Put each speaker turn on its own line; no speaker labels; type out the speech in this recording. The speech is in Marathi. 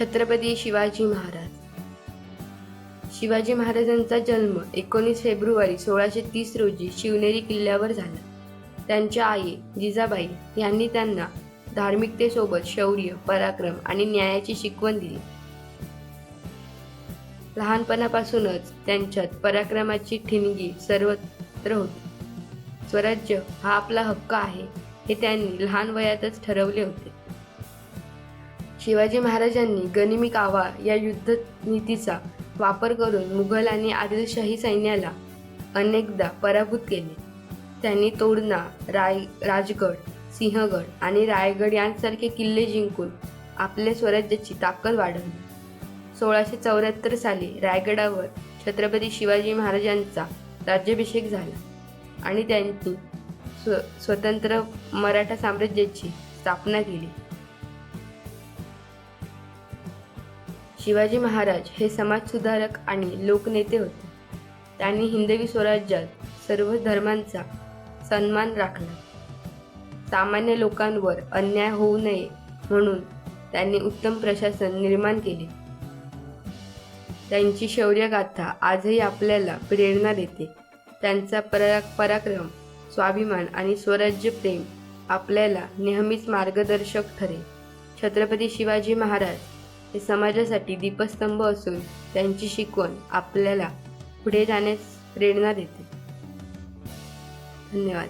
छत्रपती शिवाजी महाराज. शिवाजी महाराजांचा जन्म एकोणीस फेब्रुवारी सोळाशे तीस रोजी शिवनेरी किल्ल्यावर झाला. त्यांच्या आई जिजाबाई यांनी त्यांना धार्मिकतेसोबत शौर्य पराक्रम आणि न्यायाची शिकवण दिली. लहानपणापासूनच त्यांच्यात पराक्रमाची ठिणगी सर्वत्र होती. स्वराज्य हा आपला हक्क आहे हे त्यांनी लहान वयातच ठरवले होते. शिवाजी महाराजांनी गनिमी कावा या युद्ध नीतीचा वापर करून मुघल आणि आदिलशाही सैन्याला अनेकदा पराभूत केले. त्यांनी तोडणा राय राजगड सिंहगड आणि रायगड यांसारखे किल्ले जिंकून आपल्या स्वराज्याची ताकद वाढवली. सोळाशे चौऱ्याहत्तर साली रायगडावर छत्रपती शिवाजी महाराजांचा राज्याभिषेक झाला आणि त्यांनी स्व स्वतंत्र मराठा साम्राज्याची स्थापना केली. शिवाजी महाराज हे समाजसुधारक आणि लोकनेते होते. त्यांनी हिंदवी स्वराज्यात सर्व धर्मांचा सन्मान राखला. सामान्य लोकांवर अन्याय होऊ नये म्हणून त्यांनी उत्तम प्रशासन निर्माण केले. त्यांची शौर्यगाथा आजही आपल्याला प्रेरणा देते. त्यांचा परा पराक्रम स्वाभिमान आणि स्वराज्य प्रेम आपल्याला नेहमीच मार्गदर्शक ठरेल. छत्रपती शिवाजी महाराज हे समाजासाठी दीपस्तंभ असून त्यांची शिकवण आपल्याला पुढे जाण्यास प्रेरणा देते. धन्यवाद.